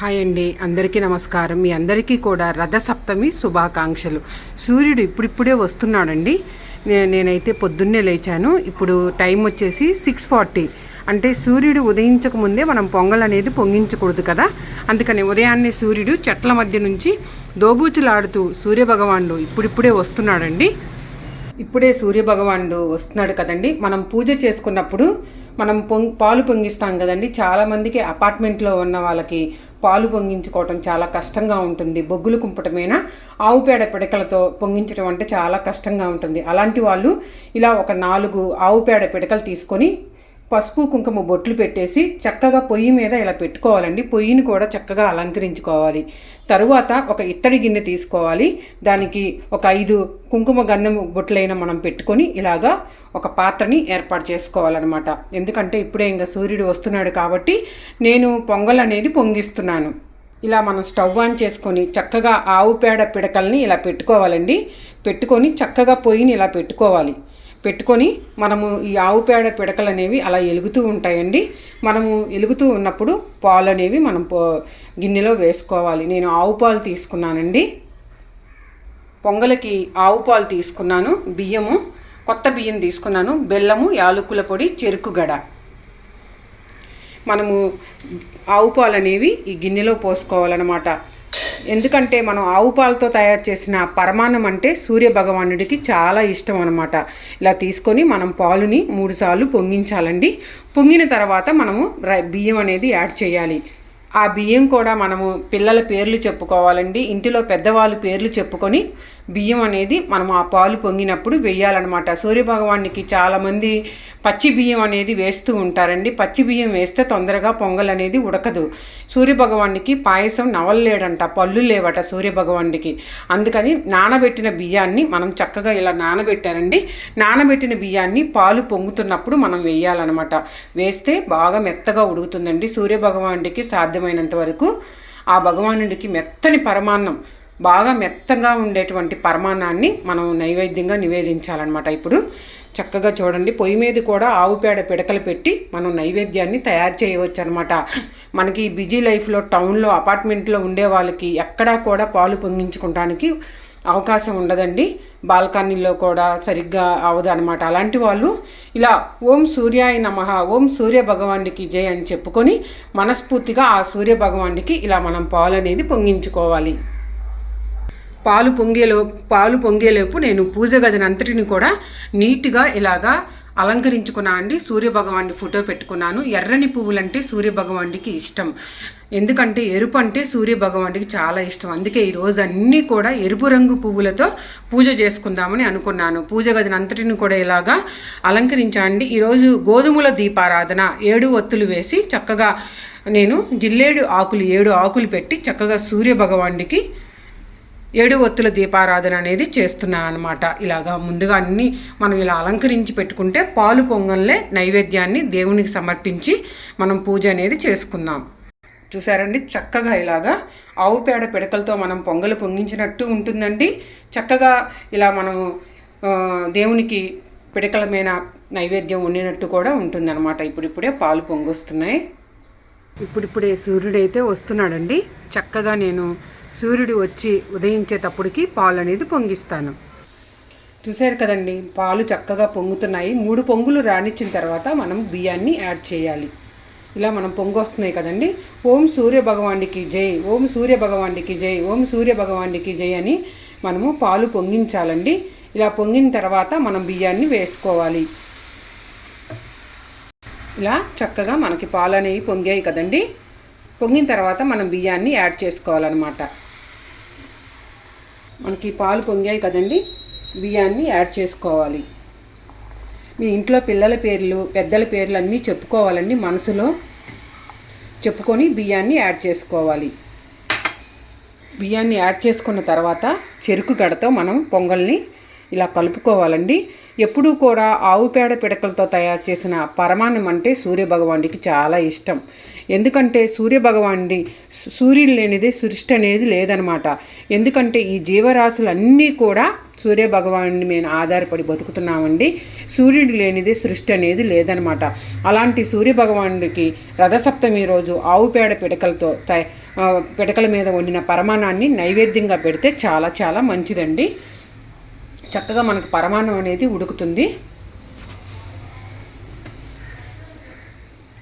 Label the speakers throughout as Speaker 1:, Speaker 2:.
Speaker 1: Hi అండి అందరికీ నమస్కారం. మీ అందరికీ కూడా రథసప్తమి శుభాకాంక్షలు. సూర్యుడు ఇప్పుడిప్పుడే వస్తున్నాడండి. నే- నేనైతే పొద్దున్నే లేచాను. ఇప్పుడు టైం వచ్చేసి సిక్స్ ఫార్టీ. అంటే సూర్యుడు ఉదయించక ముందే మనం పొంగల్ అనేది పొంగించకూడదు కదా. అందుకని ఉదయాన్నే సూర్యుడు చెట్ల మధ్య నుంచి దోబూచులాడుతూ సూర్యభగవానుడు ఇప్పుడిప్పుడే వస్తున్నాడండి. ఇప్పుడే సూర్యభగవానుడు వస్తున్నాడు కదండి. మనం పూజ చేసుకున్నప్పుడు మనం పొంగ్ పాలు పొంగిస్తాం కదండి. చాలామందికి అపార్ట్మెంట్లో ఉన్న వాళ్ళకి పాలు పొంగించుకోవటం చాలా కష్టంగా ఉంటుంది. బొగ్గులు కుంపటమేనా ఆవు పేడ పిడకలతో పొంగించడం అంటే చాలా కష్టంగా ఉంటుంది. అలాంటి వాళ్ళు ఇలా ఒక నాలుగు ఆవు పేడ పిడకలు తీసుకొని పసుపు కుంకుమ బొట్లు పెట్టేసి చక్కగా పొయ్యి మీద ఇలా పెట్టుకోవాలండి. పొయ్యిని కూడా చక్కగా అలంకరించుకోవాలి. తరువాత ఒక ఇత్తడి గిన్నె తీసుకోవాలి. దానికి ఒక ఐదు కుంకుమ గంధం బొట్లైన మనం పెట్టుకొని ఇలాగా ఒక పాత్రని ఏర్పాటు చేసుకోవాలన్నమాట. ఎందుకంటే ఇప్పుడే ఇంకా సూర్యుడు వస్తున్నాడు కాబట్టి నేను పొంగల్ అనేది పొంగిస్తున్నాను. ఇలా మనం స్టవ్ ఆన్ చేసుకొని చక్కగా ఆవు పేడ పిడకల్ని ఇలా పెట్టుకోవాలండి. పెట్టుకొని చక్కగా పొయ్యిని ఇలా పెట్టుకోవాలి. పెట్టుకొని మనము ఈ ఆవు పేడ పిడకలు అనేవి అలా ఎలుగుతూ ఉంటాయండి. మనము ఎలుగుతూ ఉన్నప్పుడు పాలు అనేవి మనం పో గిన్నెలో వేసుకోవాలి. నేను ఆవు పాలు తీసుకున్నానండి. పొంగలకి ఆవు పాలు తీసుకున్నాను బియ్యము కొత్త బియ్యం తీసుకున్నాను బెల్లము యాలకుల పొడి చెరుకు గడ. మనము ఆవు పాలు అనేవి ఈ గిన్నెలో పోసుకోవాలన్నమాట. ఎందుకంటే మనం ఆవు పాలతో తయారు చేసిన పరమాన్నం అంటే సూర్య భగవానుడికి చాలా ఇష్టం అనమాట ఇలా తీసుకొని మనం పాలుని మూడుసార్లు పొంగించాలండి. పొంగిన తర్వాత మనము రై బియ్యం అనేది యాడ్ చేయాలి. ఆ బియ్యం కూడా మనము పిల్లల పేర్లు చెప్పుకోవాలండి. ఇంటిలో పెద్దవాళ్ళ పేర్లు చెప్పుకొని బియ్యం అనేది మనం ఆ పాలు పొంగినప్పుడు వేయాలన్నమాట. సూర్యభగవానికి చాలామంది పచ్చి బియ్యం అనేది వేస్తూ ఉంటారండి. పచ్చి బియ్యం వేస్తే తొందరగా పొంగల్ అనేది ఉడకదు. సూర్యభగవానికి పాయసం నవలలేడంట పళ్ళు లేవట సూర్యభగవానికి అందుకని నానబెట్టిన బియ్యాన్ని మనం చక్కగా ఇలా నానబెట్టారండి. నానబెట్టిన బియ్యాన్ని పాలు పొంగుతున్నప్పుడు మనం వేయాలన్నమాట. వేస్తే బాగా మెత్తగా ఉడుకుతుందండి. సూర్యభగవానుడికి సాధ్యమైనంత వరకు ఆ భగవానుడికి మెత్తని పరమాన్నం బాగా మెత్తగా ఉండేటువంటి పరమాన్నాన్ని మనం నైవేద్యంగా నివేదించాలన్నమాట. ఇప్పుడు చక్కగా చూడండి పొయ్యి మీద కూడా ఆవు పేడ పిడకలు పెట్టి మనం నైవేద్యాన్ని తయారు చేయవచ్చు అనమాట మనకి బిజీ లైఫ్లో టౌన్లో అపార్ట్మెంట్లో ఉండే వాళ్ళకి ఎక్కడా కూడా పాలు పొంగించుకోవడానికి అవకాశం ఉండదండి. బాల్కనీలో కూడా సరిగ్గా అవదు అనమాట అలాంటి వాళ్ళు ఇలా ఓం సూర్యాయ నమ ఓం సూర్య భగవానుడికి జయ అని చెప్పుకొని మనస్ఫూర్తిగా ఆ సూర్య భగవానుడికి ఇలా మనం పాలు అనేది పొంగించుకోవాలి. పాలు పొంగేలో పాలు పొంగేలోపు నేను పూజ గదిని అంతటిని కూడా నీట్గా ఇలాగా అలంకరించుకున్నా అండి. సూర్యభగవాన్ని ఫోటో పెట్టుకున్నాను. ఎర్రని పువ్వులంటే సూర్యభగవానుడికి ఇష్టం. ఎందుకంటే ఎరుపు అంటే సూర్యభగవానుడికి చాలా ఇష్టం. అందుకే ఈరోజు అన్నీ కూడా ఎరుపు రంగు పువ్వులతో పూజ చేసుకుందామని అనుకున్నాను. పూజ గదిని అంతటిని కూడా ఇలాగా అలంకరించండి ఈరోజు గోధుమల దీపారాధన ఏడు ఒత్తులు వేసి చక్కగా నేను జిల్లేడు ఆకులు ఏడు ఆకులు పెట్టి చక్కగా సూర్యభగవానుడికి ఏడు ఒత్తుల దీపారాధన అనేది చేస్తున్నాను అనమాట ఇలాగా ముందుగా అన్ని మనం ఇలా అలంకరించి పెట్టుకుంటే పాలు పొంగల్లే నైవేద్యాన్ని దేవునికి సమర్పించి మనం పూజ అనేది చేసుకుందాం. చూసారండి? చక్కగా ఇలాగా ఆవు పేడ పిడకలతో మనం పొంగలు పొంగించినట్టు ఉంటుందండి. చక్కగా ఇలా మనం దేవునికి పిడకల మీద నైవేద్యం ఉండినట్టు కూడా ఉంటుందన్నమాట. ఇప్పుడిప్పుడే పాలు పొంగొస్తున్నాయి. ఇప్పుడిప్పుడే సూర్యుడైతే వస్తున్నాడండి. చక్కగా నేను సూర్యుడు వచ్చి ఉదయించేటప్పటికి పాలు అనేది పొంగిస్తాను. చూశారు కదండి పాలు చక్కగా పొంగుతున్నాయి. మూడు పొంగులు రానిచ్చిన తర్వాత మనం బియ్యాన్ని యాడ్ చేయాలి. ఇలా మనం పొంగు వస్తున్నాయి కదండి. ఓం సూర్య భగవానికి జై ఓం సూర్య భగవానికి జై ఓం సూర్య భగవానికి జై అని మనము పాలు పొంగించాలండి. ఇలా పొంగిన తర్వాత మనం బియ్యాన్ని వేసుకోవాలి. ఇలా చక్కగా మనకి పాలు అనేవి పొంగాయి కదండి. పొంగిన తర్వాత మనం బియ్యాన్ని యాడ్ చేసుకోవాలన్నమాట. మనకి పాలు పొంగాయి కదండి బియ్యాన్ని యాడ్ చేసుకోవాలి. మీ ఇంట్లో పిల్లల పేర్లు పెద్దల పేర్లు అన్నీ చెప్పుకోవాలండి మనసులో చెప్పుకొని బియ్యాన్ని యాడ్ చేసుకోవాలి. బియ్యాన్ని యాడ్ చేసుకున్న తర్వాత చెరుకు గడతో మనం పొంగల్ని ఇలా కలుపుకోవాలండి. ఎప్పుడూ కూడా ఆవు పేడ పిడకలతో తయారు చేసిన పరమాన్నం అంటే సూర్యభగవానుడికి చాలా ఇష్టం. ఎందుకంటే సూర్యభగవానుడి సూర్యుడు లేనిదే సృష్టి అనేది లేదనమాట. ఎందుకంటే ఈ జీవరాశులన్నీ కూడా సూర్యభగవానుడి మేము ఆధారపడి బతుకుతున్నామండి. సూర్యుడు లేనిదే సృష్టి అనేది లేదనమాట. అలాంటి సూర్యభగవానుడికి రథసప్తమి రోజు ఆవు పేడ పిడకలతో తయ పిడకల మీద వండిన పరమాణాన్ని నైవేద్యంగా పెడితే చాలా చాలా మంచిదండి. చక్కగా మనకు పరమాన్నం అనేది ఉడుకుతుంది.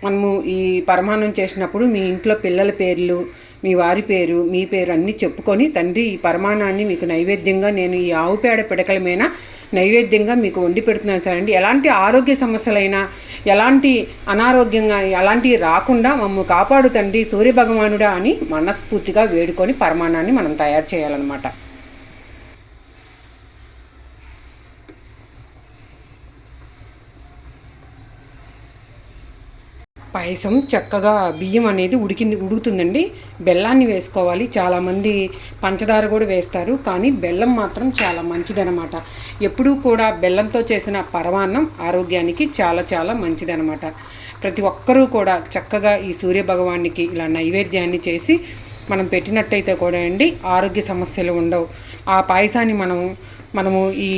Speaker 1: మనము ఈ పరమాణం చేసినప్పుడు మీ ఇంట్లో పిల్లల పేర్లు మీ వారి పేరు మీ పేరు అన్నీ చెప్పుకొని తండ్రి ఈ పరమాణాన్ని మీకు నైవేద్యంగా నేను ఈ ఆవు పేడ పిడకల మీద నైవేద్యంగా మీకు వండి పెడుతున్నాను సార్ అండి. ఎలాంటి ఆరోగ్య సమస్యలైనా ఎలాంటి అనారోగ్యంగా ఎలాంటివి రాకుండా మమ్మల్ని కాపాడు తండ్రి సూర్యభగవానుడా అని మనస్ఫూర్తిగా వేడుకొని పరమాణాన్ని మనం తయారు చేయాలన్నమాట. పాయసం చక్కగా బియ్యం అనేది ఉడికింది ఉడుకుతుందండి. బెల్లాన్ని వేసుకోవాలి. చాలామంది పంచదార కూడా వేస్తారు. కానీ బెల్లం మాత్రం చాలా మంచిదనమాట ఎప్పుడూ కూడా బెల్లంతో చేసిన పరమాన్నం ఆరోగ్యానికి చాలా చాలా మంచిదనమాట ప్రతి ఒక్కరూ కూడా చక్కగా ఈ సూర్య భగవానికి ఇలా నైవేద్యాన్ని చేసి మనం పెట్టినట్టయితే కూడా అండి ఆరోగ్య సమస్యలు ఉండవు. ఆ పాయసాన్ని మనం మనము ఈ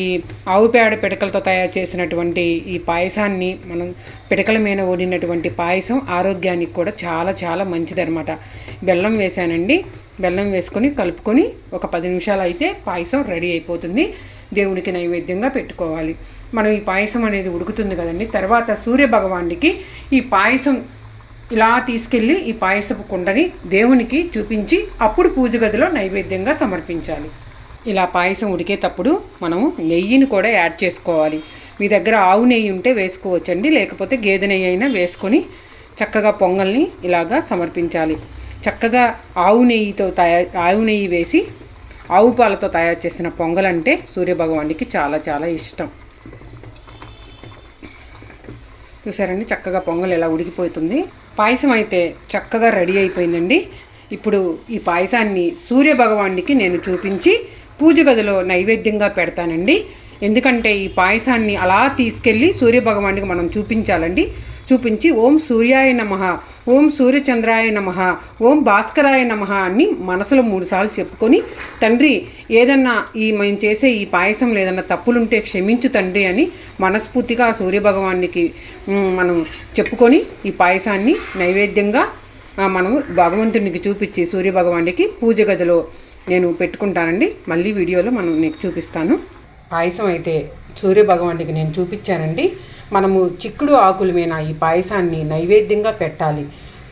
Speaker 1: ఆవు పేడ పిడకలతో తయారు చేసినటువంటి ఈ పాయసాన్ని మనం పిడకల మీద వండినటువంటి పాయసం ఆరోగ్యానికి కూడా చాలా చాలా మంచిదన్నమాట. బెల్లం వేసానండి. బెల్లం వేసుకొని కలుపుకొని ఒక పది నిమిషాలు అయితే పాయసం రెడీ అయిపోతుంది. దేవుడికి నైవేద్యంగా పెట్టుకోవాలి. మనం ఈ పాయసం అనేది ఉడుకుతుంది కదండి. తర్వాత సూర్య భగవానుడికి ఈ పాయసం ఇలా తీసుకెళ్ళి ఈ పాయసపు కుండని దేవునికి చూపించి అప్పుడు పూజ గదిలో నైవేద్యంగా సమర్పించాలి. ఇలా పాయసం ఉడికేటప్పుడు మనం నెయ్యిని కూడా యాడ్ చేసుకోవాలి. మీ దగ్గర ఆవు నెయ్యి ఉంటే వేసుకోవచ్చండి. లేకపోతే గేదె నెయ్యి అయినా వేసుకొని చక్కగా పొంగల్ని ఇలాగా సమర్పించాలి. చక్కగా ఆవు నెయ్యితో తయారు ఆవు నెయ్యి వేసి ఆవు పాలతో తయారు చేసిన పొంగల్ అంటే సూర్యభగవానికి చాలా చాలా ఇష్టం. చూసారండి? చక్కగా పొంగల్ ఇలా ఉడికిపోతుంది. పాయసం అయితే చక్కగా రెడీ అయిపోయిందండి. ఇప్పుడు ఈ పాయసాన్ని సూర్యభగవానికి నేను చూపించి పూజ గదిలో నైవేద్యంగా పెడతానండి. ఎందుకంటే ఈ పాయసాన్ని అలా తీసుకెళ్ళి సూర్య భగవానికి మనం చూపించాలండి. చూపించి ఓం సూర్యాయ నమ ఓం సూర్యచంద్రాయ నమ ఓం భాస్కరాయ నమ అని మనసులో మూడుసార్లు చెప్పుకొని తండ్రి ఏదన్నా ఈ మేము చేసే ఈ పాయసం ఏదన్నా తప్పులుంటే క్షమించు తండ్రి అని మనస్ఫూర్తిగా సూర్యభగవానికి మనం చెప్పుకొని ఈ పాయసాన్ని నైవేద్యంగా మనము మనం భగవంతునికి చూపించి సూర్యభగవానికి పూజ గదిలో నేను పెట్టుకుంటానండి. మళ్ళీ వీడియోలో మనం నీకు చూపిస్తాను. పాయసం అయితే సూర్యభగవానికి నేను చూపించానండి. మనము చిక్కుడు ఆకుల మీద ఈ పాయసాన్ని నైవేద్యంగా పెట్టాలి.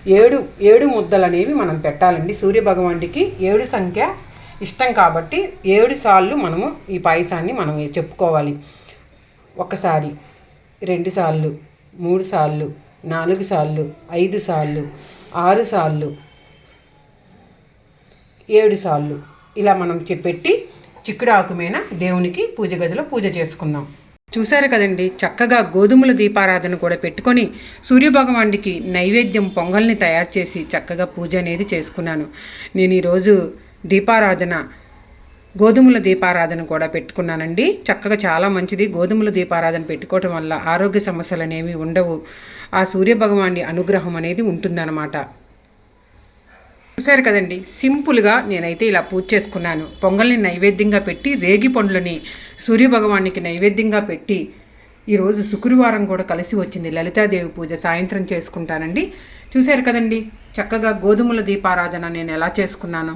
Speaker 1: ఏడు ఏడు ముద్దలు అనేవి మనం పెట్టాలండి సూర్యభగవానికి ఏడు సంఖ్య ఇష్టం కాబట్టి ఏడు సార్లు మనము ఈ పాయసాన్ని మనం చెప్పుకోవాలి. ఒకసారి రెండు సార్లు మూడు సార్లు నాలుగు సార్లు ఐదు సార్లు ఆరు సార్లు ఏడు సార్లు. ఇలా మనం చెప్పెట్టి చిక్కుడు ఆకు మీద దేవునికి పూజ గదిలో పూజ చేసుకుందాం. చూశారు కదండి చక్కగా గోధుమల దీపారాధన కూడా పెట్టుకొని సూర్యభగవానుడికి నైవేద్యం పొంగల్ని తయారు చేసి చక్కగా పూజ అనేది చేసుకున్నాను. నేను ఈరోజు దీపారాధన గోధుమల దీపారాధన కూడా పెట్టుకున్నానండి. చక్కగా చాలా మంచిది. గోధుమల దీపారాధన పెట్టుకోవటం వల్ల ఆరోగ్య సమస్యలు అనేవి ఉండవు. ఆ సూర్యభగవాని అనుగ్రహం అనేది ఉంటుందన్నమాట. చూశారు కదండి. సింపుల్గా నేనైతే ఇలా పూజ చేసుకున్నాను. పొంగల్ని నైవేద్యంగా పెట్టి రేగి పండ్లని సూర్యభగవానికి నైవేద్యంగా పెట్టి ఈరోజు శుక్రవారం కూడా కలిసి వచ్చింది. లలితాదేవి పూజ సాయంత్రం చేసుకుంటానండి. చూశారు కదండి. చక్కగా గోధుమల దీపారాధన నేను ఎలా చేసుకున్నాను?